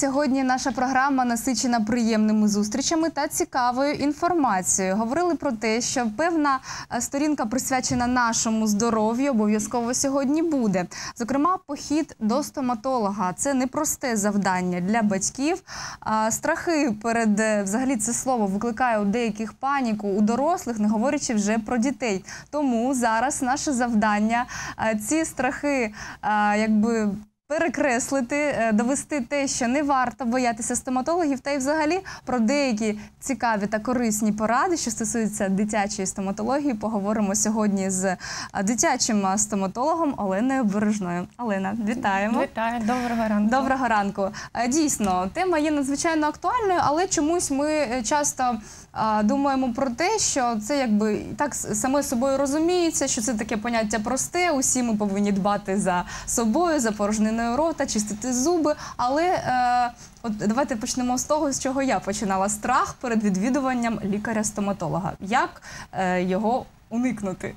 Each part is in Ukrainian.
Сьогодні наша програма насичена приємними зустрічами та цікавою інформацією. Говорили про те, що певна е, сторінка присвячена нашому здоров'ю обов'язково сьогодні буде. Зокрема, похід до стоматолога це непросте завдання для батьків. Страхи перед е, взагалі це слово викликає у деяких паніку у дорослих, не говорячи вже про дітей. Тому зараз наше завдання е, ці страхи якби перекреслити, е, довести те, що не варто боятися стоматологів, та й взагалі про деякі цікаві та корисні поради, що стосуються дитячої стоматології, поговоримо сьогодні з е, дитячим е, стоматологом Оленою Бережною. Олена, вітаємо. Вітаю, доброго ранку. Доброго ранку. Дійсно, тема є надзвичайно актуальною, але чомусь ми часто думаємо про те, що це якби так саме собою розуміється, що це таке поняття просте. Усі ми повинні дбати за собою, за порожниною рота, чистити зуби. Але е, от давайте почнемо з того, з чого я починала страх перед відвідуванням лікаря-стоматолога. Як е, його уникнути?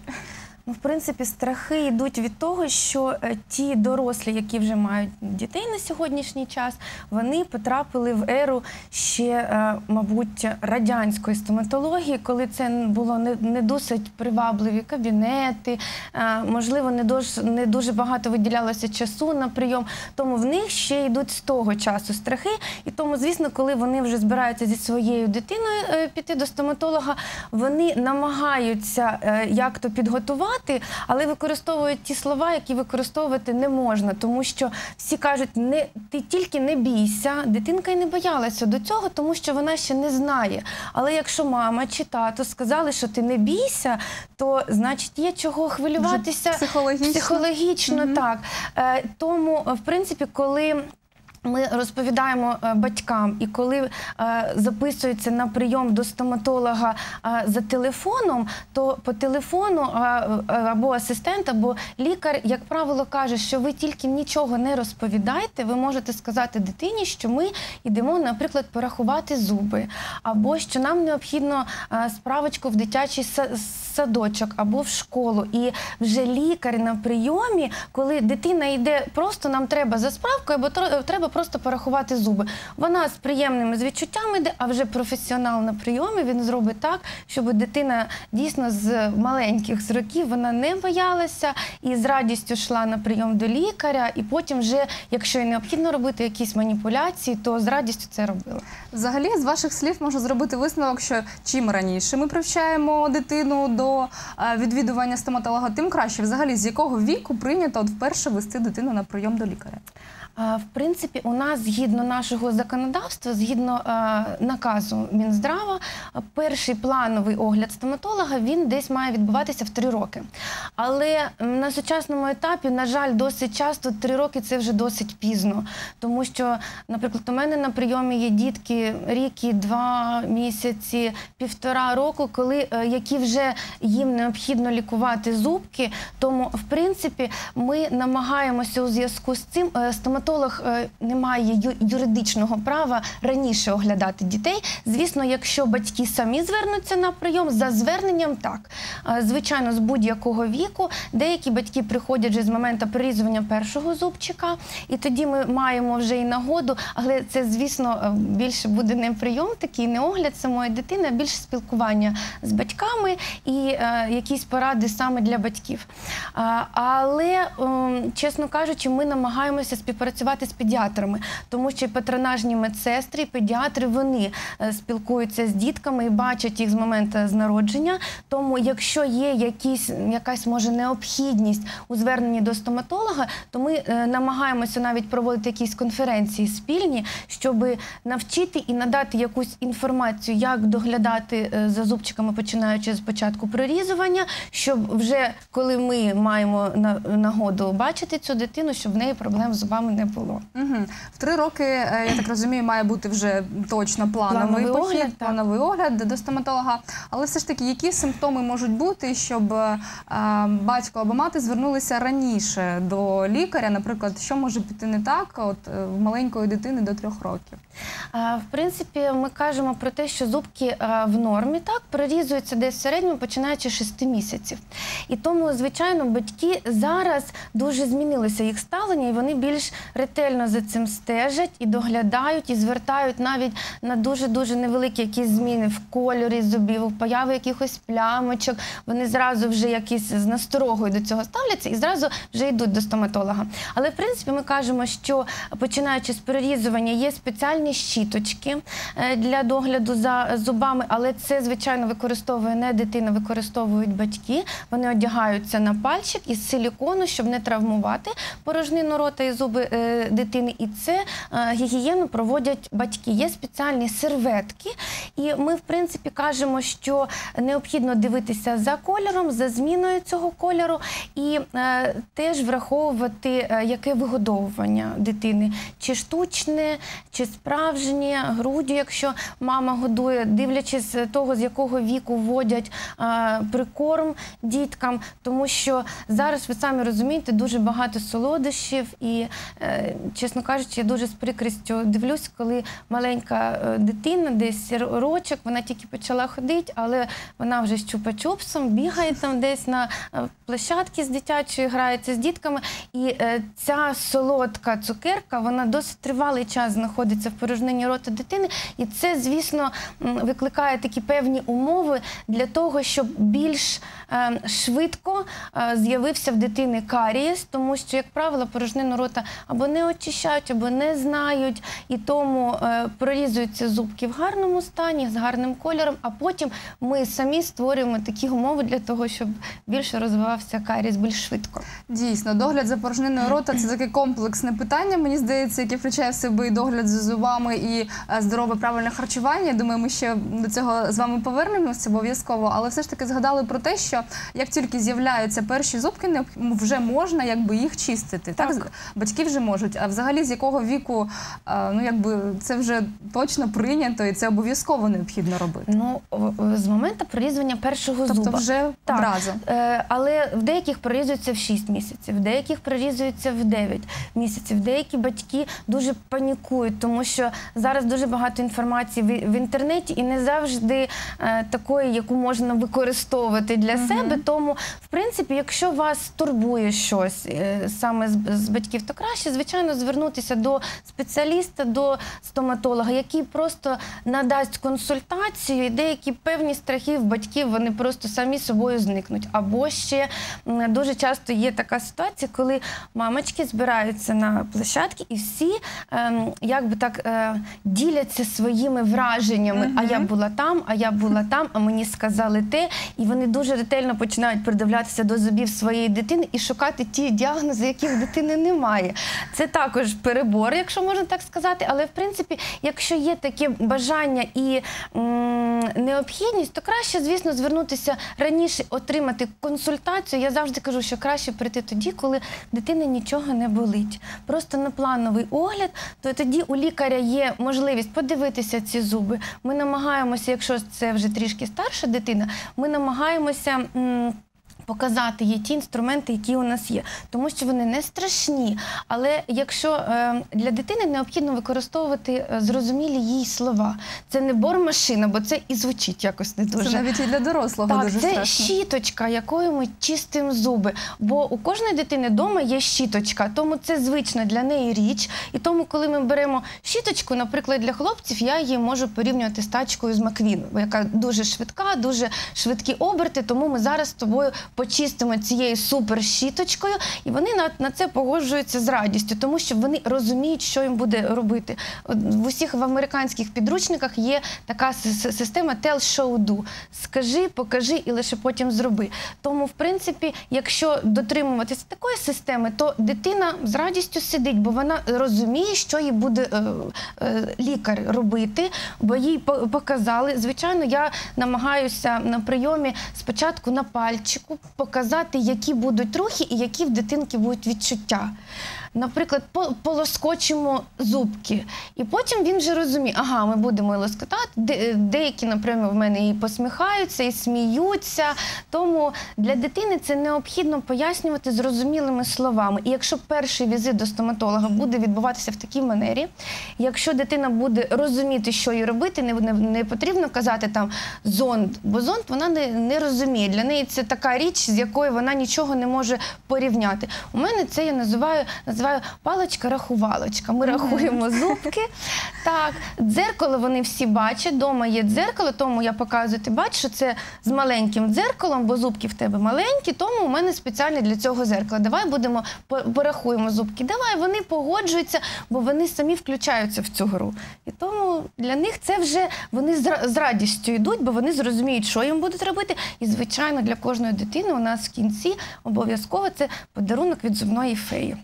Ну, в принципі, страхи йдуть від того, що е, ті дорослі, які вже мають дітей на сьогоднішній час, вони потрапили в еру ще, е, мабуть, радянської стоматології, коли це було не, досить привабливі кабінети, е, можливо, не дуже, не дуже багато виділялося часу на прийом. Тому в них ще йдуть з того часу страхи. І тому, звісно, коли вони вже збираються зі своєю дитиною піти до стоматолога, вони намагаються як то підготувати, але використовують ті слова, які використовувати не можна, тому що всі кажуть, не ти тільки не бійся. Дитинка й не боялася до цього, тому що вона ще не знає. Але якщо мама чи тато сказали, що ти не бійся, то значить є чого хвилюватися психологічно. Психологічно, так. Е, тому, в принципі, коли. Ми розповідаємо е, батькам, і коли е, записуються на прийом до стоматолога е, за телефоном, то по телефону е, або асистент, або лікар, як правило, каже, що ви тільки нічого не розповідайте. Ви можете сказати дитині, що ми йдемо, наприклад, порахувати зуби, або що нам необхідно справочку в дитячий садочок або в школу. І вже лікар на прийомі, коли дитина йде, просто нам треба за справкою, або треба просто порахувати зуби. Вона з приємними з відчуттями йде, а вже професіонал на прийомі він зробить так, щоб дитина дійсно з маленьких з років вона не боялася і з радістю йшла на прийом до лікаря, і потім, вже, якщо й необхідно робити якісь маніпуляції, то з радістю це робила. Взагалі, з ваших слів можу зробити висновок, що чим раніше ми привчаємо дитину до е, відвідування стоматолога, тим краще. Взагалі, з якого віку прийнято от вперше вести дитину на прийом до лікаря? В принципі, у нас згідно нашого законодавства, згідно наказу Мінздрава, перший плановий огляд стоматолога він десь має відбуватися в три роки. Але на сучасному етапі, на жаль, досить часто три роки це вже досить пізно. Тому що, наприклад, у мене на прийомі є дітки рік і два місяці, півтора року, коли е, які вже їм необхідно лікувати зубки. Тому, в принципі, ми намагаємося у зв'язку з цим. е, Стоматолог е, не має юридичного права раніше оглядати дітей. Звісно, якщо батьки самі звернуться на прийом, за зверненням так. Е, Звичайно, з будь-якого віку деякі батьки приходять вже з моменту прирізування першого зубчика, і тоді ми маємо вже і нагоду, але це, звісно, е, більше буде не прийом, такий не огляд самої дитини, а більше спілкування з батьками і якісь поради саме для батьків. Але, ем, чесно кажучи, ми намагаємося співпрацювати з педіатрами, тому що патронажні медсестри, педіатри вони е, спілкуються з дітками і бачать їх з моменту з народження. Тому, якщо є якісь, якась може необхідність у зверненні до стоматолога, то ми е, намагаємося навіть проводити якісь конференції спільні, щоб навчити і надати якусь інформацію, як доглядати е, за зубчиками, починаючи з початку прорізування, щоб вже коли ми маємо на- нагоду бачити цю дитину, щоб в неї проблем з зубами не було. Угу. В три роки, е, я так розумію, має бути вже точно плановий, Плановий похід, огляд, плановий огляд до стоматолога. Але все ж таки, які симптоми можуть бути, щоб е, батько або мати звернулися раніше до лікаря? Наприклад, що може піти не так, от е, в маленької дитини до трьох років? В принципі, ми кажемо про те, що зубки а, в нормі так прорізуються десь в середньому починаючи з 6 місяців. І тому, звичайно, батьки зараз дуже змінилося їх ставлення, і вони більш ретельно за цим стежать і доглядають, і звертають навіть на дуже дуже невеликі якісь зміни в кольорі зубів, у появи якихось плямочок. Вони зразу вже якісь з насторогою до цього ставляться і зразу вже йдуть до стоматолога. Але в принципі ми кажемо, що починаючи з перерізування, є спеціальні щіточки е, для догляду за зубами, але це звичайно використовує не дитина, використовують батьки. Вони одягаються на пальчик із силікону, щоб не травмувати порожнину рота і зуби е, дитини. І це е, гігієну проводять батьки. Є спеціальні серветки, і ми, в принципі, кажемо, що необхідно дивитися за кольором, за зміною цього кольору, і е, теж враховувати, е, яке вигодовування дитини, чи штучне, чи справжнє, груддю, якщо мама годує, дивлячись того, з якого віку вводять прикорм діткам, тому що зараз ви самі розумієте, дуже багато солодощів, і, чесно кажучи, я дуже з прикрістю дивлюсь, коли маленька е, дитина, десь рочок, вона тільки почала ходити, але вона вже з чупа-чупсом бігає там десь на е, площадці з дитячою, грається з дітками. І е, ця солодка цукерка, вона досить тривалий час знаходиться в порожнині рота дитини. І це, звісно, викликає такі певні умови для того, щоб більш швидко з'явився в дитини карієс, тому що, як правило, порожнину рота або не очищають, або не знають, і тому е, прорізуються зубки в гарному стані, з гарним кольором, а потім ми самі створюємо такі умови для того, щоб більше розвивався карієс більш швидко. Дійсно, догляд за порожниною рота це таке комплексне питання, мені здається, яке включає в себе і догляд за зубами, і е, здорове правильне харчування. Я Думаю, ми ще до цього з вами повернемося обов'язково. Але все ж таки згадали про те, що як тільки з'являються перші зубки, вже можна якби їх чистити. Так, Так. батьки вже можуть. А взагалі з якого віку е, ну якби це вже точно прийнято, і це обов'язково необхідно робити. Ну, з моменту прорізування першого Тобто зуба. вже Так. одразу. Е, але в деяких прорізується в 6 місяців, в деяких прорізується в 9 місяців. Деякі батьки дуже панікують, тому що зараз дуже багато інформації в, інтернеті і не завжди е, такої, яку можна використовувати для себе. Тому, в принципі, якщо вас турбує щось саме з батьків, то краще, звичайно, звернутися до спеціаліста, до стоматолога, який просто надасть консультацію, і деякі певні страхи в батьків вони просто самі собою зникнуть. Або ще дуже часто є така ситуація, коли мамочки збираються на площадки і всі ем, як би так е, діляться своїми враженнями. А я була там, а я була там, а мені сказали те. І вони дуже ретельно починають придивлятися до зубів своєї дитини і шукати ті діагнози, яких в дитини немає. Це також перебор, якщо можна так сказати. Але в принципі, якщо є таке бажання і необхідність, то краще, звісно, звернутися раніше, отримати консультацію. Я завжди кажу, що краще прийти тоді, коли дитини нічого не болить. Просто на плановий огляд, то тоді у лікаря є можливість подивитися ці зуби. Ми намагаємося, якщо це вже трішки старша дитина, ми намагаємося. Показати є ті інструменти, які у нас є, тому що вони не страшні. Але якщо е, для дитини необхідно використовувати е, зрозумілі їй слова, це не бормашина, бо це і звучить якось не дуже. Це навіть і для дорослого Так, дуже це страшно. щіточка, якою ми чистимо зуби. Бо у кожної дитини вдома є щіточка, тому це звична для неї річ. І тому, коли ми беремо щіточку, наприклад, для хлопців, я її можу порівнювати з тачкою з Маквіну, яка дуже швидка, дуже швидкі оберти. Тому ми зараз з тобою почистимо цією супер щіточкою, і вони на, на це погоджуються з радістю, тому що вони розуміють, що їм буде робити. В усіх в американських підручниках є така система tell, show, do. Скажи, покажи і лише потім зроби. Тому, в принципі, якщо дотримуватися такої системи, то дитина з радістю сидить, бо вона розуміє, що їй буде е, е, лікар робити, бо їй показали. Звичайно, я намагаюся на прийомі спочатку на пальчику показати, які будуть рухи і які в дитинки будуть відчуття. Наприклад, по- полоскочимо зубки, і потім він вже розуміє, ага, ми будемо лоскотати. Де- Деякі, наприклад, в мене і посміхаються, і сміються. Тому для дитини це необхідно пояснювати зрозумілими словами. І якщо перший візит до стоматолога буде відбуватися в такій манері, якщо дитина буде розуміти, що їй робити, не, не, не потрібно казати там зонд, бо зонд вона не, не розуміє. Для неї це така річ, з якою вона нічого не може порівняти. У мене це я називаю називаю називаю паличка-рахувалочка. Ми рахуємо зубки. Так, дзеркало вони всі бачать. Дома є дзеркало, тому я показую, ти бачиш, що це з маленьким дзеркалом, бо зубки в тебе маленькі, тому у мене спеціальне для цього зеркало. Давай будемо порахуємо зубки. Давай вони погоджуються, бо вони самі включаються в цю гру. І тому для них це вже вони з радістю йдуть, бо вони зрозуміють, що їм будуть робити. І звичайно, для кожної дитини у нас в кінці обов'язково це подарунок від зубної феї.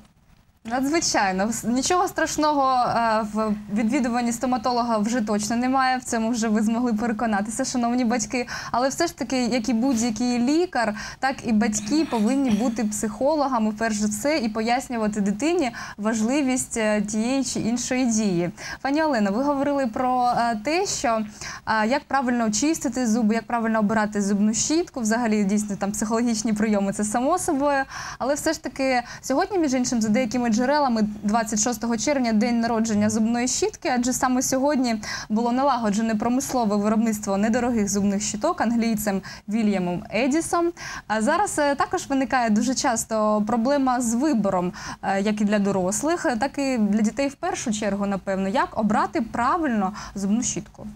Надзвичайно, нічого страшного е, в відвідуванні стоматолога вже точно немає. В цьому вже ви змогли переконатися, шановні батьки. Але все ж таки, як і будь-який лікар, так і батьки повинні бути психологами, перш за все, і пояснювати дитині важливість е, тієї чи іншої дії. Пані Олено, ви говорили про е, те, що як правильно чистити зуби, як правильно обирати зубну щітку. Взагалі, дійсно, там психологічні прийоми це само собою. Але все ж таки, сьогодні, між іншим, за деякими джерелами, 26 червня, день народження зубної щітки, адже саме сьогодні було налагоджене промислове виробництво недорогих зубних щіток англійцем Вільямом Едісом. А зараз е, також виникає дуже часто проблема з вибором, е, як і для дорослих, так і для дітей в першу чергу, напевно, як обрати правильно зубну щітку.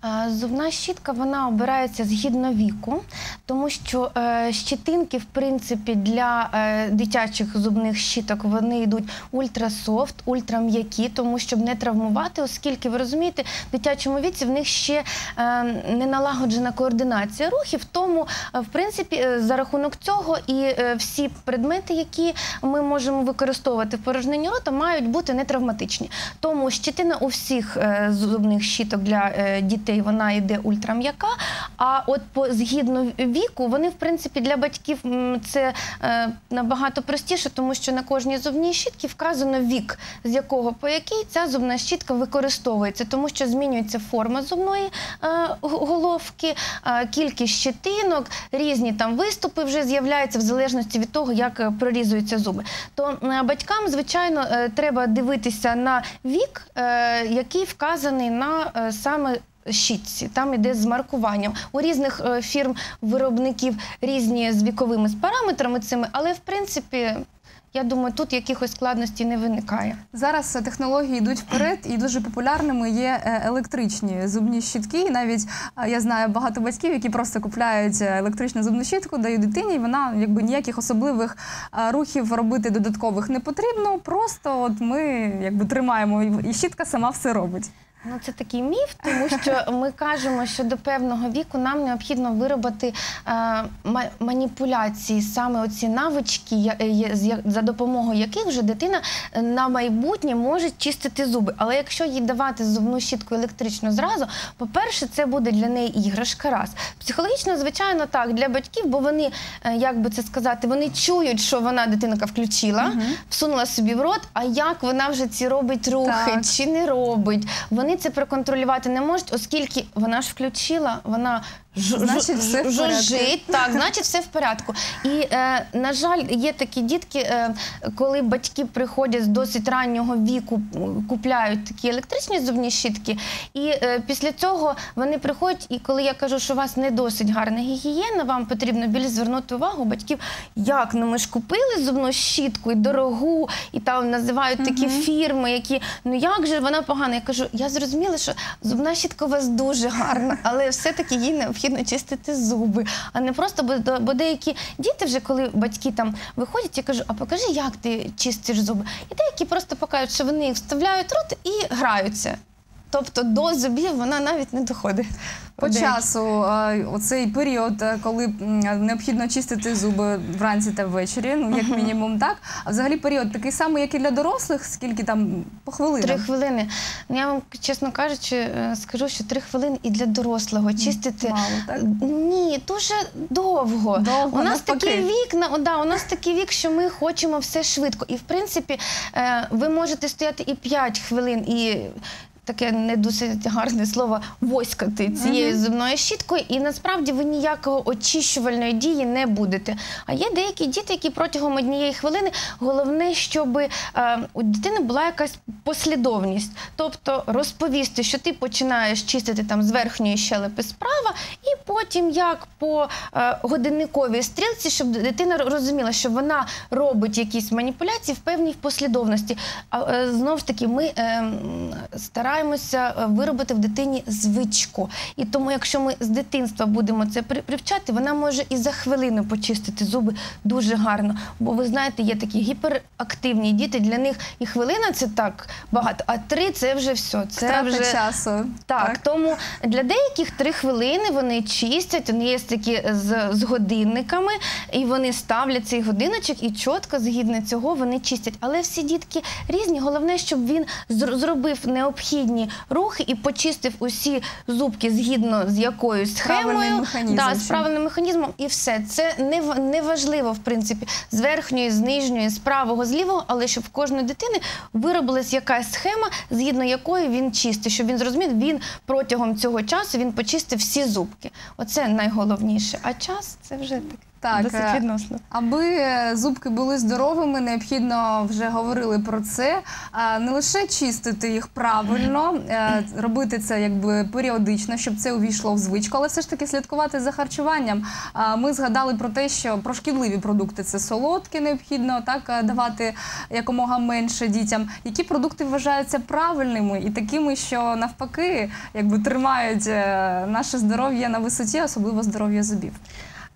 А, Зубна щітка вона обирається згідно віку, тому що е, щетинки, в принципі, для е, дитячих зубних щіток вони йдуть ультрасофт, ультрам'які, тому щоб не травмувати, оскільки ви розумієте, в дитячому віці в них ще е, не налагоджена координація рухів. Тому, е, в принципі, е, за рахунок цього і е, всі предмети, які ми можемо використовувати в порожненні рота, мають бути не травматичні. Тому щетина у всіх е, зубних щіток для е, дітей вона йде ультрам'яка. А от по згідно віку, вони в принципі для батьків це е, набагато простіше, тому що на кожній зубній щітці вказано вік, з якого по який ця зубна щітка використовується, тому що змінюється форма зубної е, головки, е, кількість щетинок, різні там виступи вже з'являються в залежності від того, як е, прорізуються зуби. То батькам, звичайно, е, треба дивитися на вік, е, який вказаний на саме. Щітці, там іде з маркуванням. У різних е, фірм виробників різні з віковими з параметрами цими, але в принципі, я думаю, тут якихось складностей не виникає. Зараз е, технології йдуть вперед, і дуже популярними є е, електричні зубні щітки. І навіть я знаю багато батьків, які просто купляють електричну зубну щітку, дають дитині, і вона якби ніяких особливих рухів робити додаткових не потрібно. Просто от ми якби тримаємо, і щітка сама все робить. Ну, це такий міф, тому що ми кажемо, що до певного віку нам необхідно виробити е, маніпуляції, саме оці навички, я- я- за допомогою яких вже дитина е, на майбутнє може чистити зуби. Але якщо їй давати зубну щітку електрично зразу, по-перше, це буде для неї іграшка раз. Психологічно, звичайно, так, для батьків, бо вони, е, як би це сказати, вони чують, що вона дитинка включила, всунула собі в рот, а як вона вже ці робить рухи, Так. чи не робить. Вони це проконтролювати не можуть, оскільки вона ж включила, вона ж- Значить, все в жужжить, так, значить, все в порядку. І, е, на жаль, є такі дітки, е, коли батьки приходять з досить раннього віку, м, купляють такі електричні зубні щітки, і е, після цього вони приходять, і коли я кажу, що у вас не досить гарна гігієна, вам потрібно більш звернути увагу батьків, як ну ми ж купили зубну щітку і дорогу, і там називають такі фірми, які ну як же вона погана. Я кажу, я зрозуміла, що зубна щітка у вас дуже гарна, але все-таки їй необхідно чистити зуби, а не просто бо, бо деякі діти, вже коли батьки там виходять, я кажу, а покажи, як ти чистиш зуби. І деякі просто покажуть, що вони їх вставляють рот і граються. Тобто до зубів вона навіть не доходить. По Деякі. часу, е, оцей період, е, коли необхідно чистити зуби вранці та ввечері, ну як мінімум, так. А взагалі період такий самий, як і для дорослих, скільки там по хвилинам? Три хвилини. Ну, я вам, чесно кажучи, е, скажу, що три хвилини і для дорослого чистити. Мало, так? Ні, дуже довго. Довго, у нас навпаки. такий вік, на- о, да, у нас такий вік, що ми хочемо все швидко. І в принципі, ви можете стояти і 5 хвилин, і таке не досить гарне слово воськати цією зубною щіткою, і насправді ви ніякого очищувальної дії не будете. А є деякі діти, які протягом однієї хвилини головне, щоб е, у дитини була якась послідовність, тобто розповісти, що ти починаєш чистити там з верхньої щелепи справа, і потім як по е, годинниковій стрілці, щоб дитина розуміла, що вона робить якісь маніпуляції в певній послідовності. А е, знов ж таки, ми е, стараємося е, виробити в дитині звичку. І тому, якщо ми з дитинства будемо це привчати, вона може і за хвилину почистити зуби дуже гарно. Бо ви знаєте, є такі гіперактивні діти. Для них і хвилина це так багато, а три це вже все. Це Втрата вже часу. так, тому для деяких три хвилини вони чистять. Вони є такі з, з годинниками, і вони ставлять цей годиночок, і чітко, згідно цього, вони чистять. Але всі дітки різні. Головне, щоб він зробив необхідні рухи і почистив усі зубки згідно з якоюсь схемою, да, з правильним механізмом, і все. Це не, не важливо, в принципі, з верхньої, з нижньої, з правого, з лівого, але щоб в кожної дитини виробилась якась схема, згідно якої він чистить, щоб він зрозумів, він протягом цього часу він почистив всі зубки. Оце найголовніше. А час це вже так, Так, досить е, відносно. Аби е, зубки були здоровими, необхідно вже говорили про це. а, Не лише чистити їх правильно, е, робити це якби періодично, щоб це увійшло в звичку, але все ж таки слідкувати за харчуванням. Ми згадали про те, що про шкідливі продукти це солодкі, необхідно так е, давати якомога менше дітям. Які продукти вважаються правильними і такими, що навпаки, якби тримають е, наше здоров'я на висоті, особливо здоров'я зубів.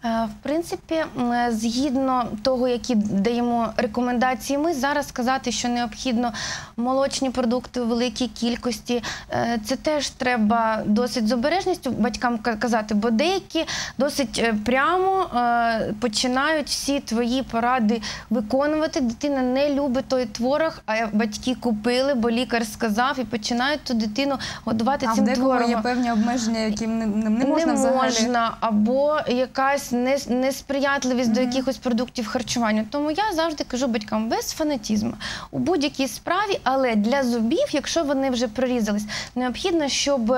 Е, В принципі, е, згідно того, які даємо рекомендації, ми зараз сказати, що необхідно молочні продукти у великій кількості. е, Це теж треба досить з обережністю батькам казати, бо деякі досить прямо починають всі твої поради виконувати. Дитина не любить той творог, а батьки купили, бо лікар сказав, і починають ту дитину годувати А в цим декого творогом є певні обмеження, яким не, не, не можна взагалі. можна, або якась нес- несприятливість до якихось продуктів харчування. Тому я завжди кажу батькам без фанатізму у будь-якій справі, але для зубів, якщо вони вже прорізались, необхідно, щоб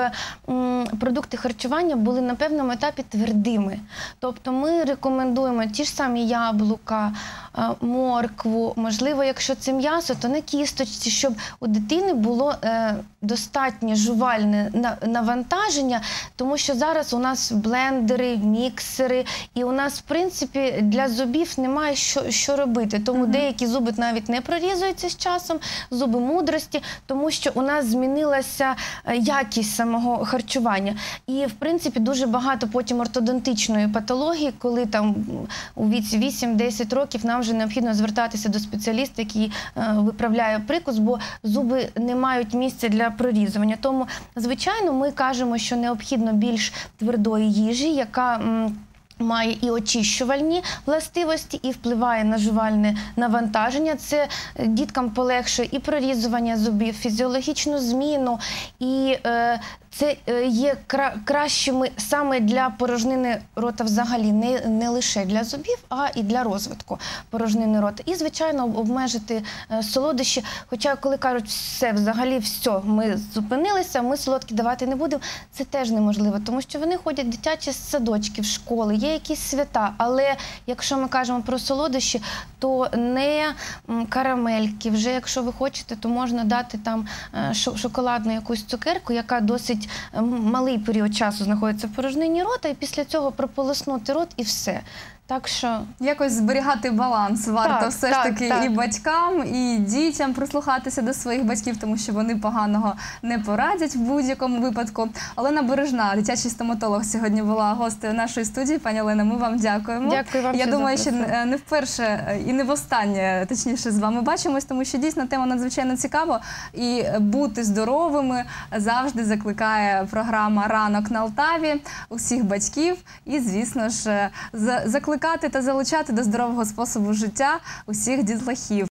м, продукти харчування були на певному етапі твердими. Тобто ми рекомендуємо ті ж самі яблука, моркву, можливо, якщо це м'ясо, то на кісточці, щоб у дитини було е, достатнє жувальне навантаження, тому що зараз у нас блендери, міксери, і у нас, в принципі, для зубів немає що, що робити. Тому деякі зуби навіть не прорізуються з часом, зуби мудрості, тому що у нас змінилася е, якість самого харчування. І, в принципі, дуже багато потім ортодонтичної патології, коли там у віці 8-10 років нам вже необхідно звертатися до спеціаліста, який е, виправляє прикус, бо зуби не мають місця для прорізування. Тому, звичайно, ми кажемо, що необхідно більш твердої їжі, яка. Має і очищувальні властивості, і впливає на жувальне навантаження. Це е, діткам полегшує і прорізування зубів, фізіологічну зміну, і е, це е, є кра- кращими саме для порожнини рота взагалі, не, не лише для зубів, а і для розвитку порожнини рота. І, звичайно, обмежити е, солодощі. Хоча, коли кажуть, все, взагалі, все, ми зупинилися, ми солодкі давати не будемо, це теж неможливо, тому що вони ходять дитячі садочки, в школи, є якісь свята. Але якщо ми кажемо про солодощі, то не карамельки. Вже якщо ви хочете, то можна дати там е, шоколадну якусь цукерку, яка досить е, м, малий період часу знаходиться в порожнині рота, і після цього прополоснути рот і все. Так що Якось зберігати баланс варто Так, все ж таки так. і батькам, і дітям прислухатися до своїх батьків, тому що вони поганого не порадять в будь-якому випадку. Олена Бережна, дитячий стоматолог, сьогодні була гостею нашої студії. Пані Олена, ми вам дякуємо. Дякую вам, Я що думаю, що запросили. не вперше і не востаннє, точніше, з вами бачимось, тому що дійсно тема надзвичайно цікава. І бути здоровими завжди закликає програма Ранок на Алтаві усіх батьків. І, звісно ж, е, за- закликати та залучати до здорового способу життя усіх дітлахів.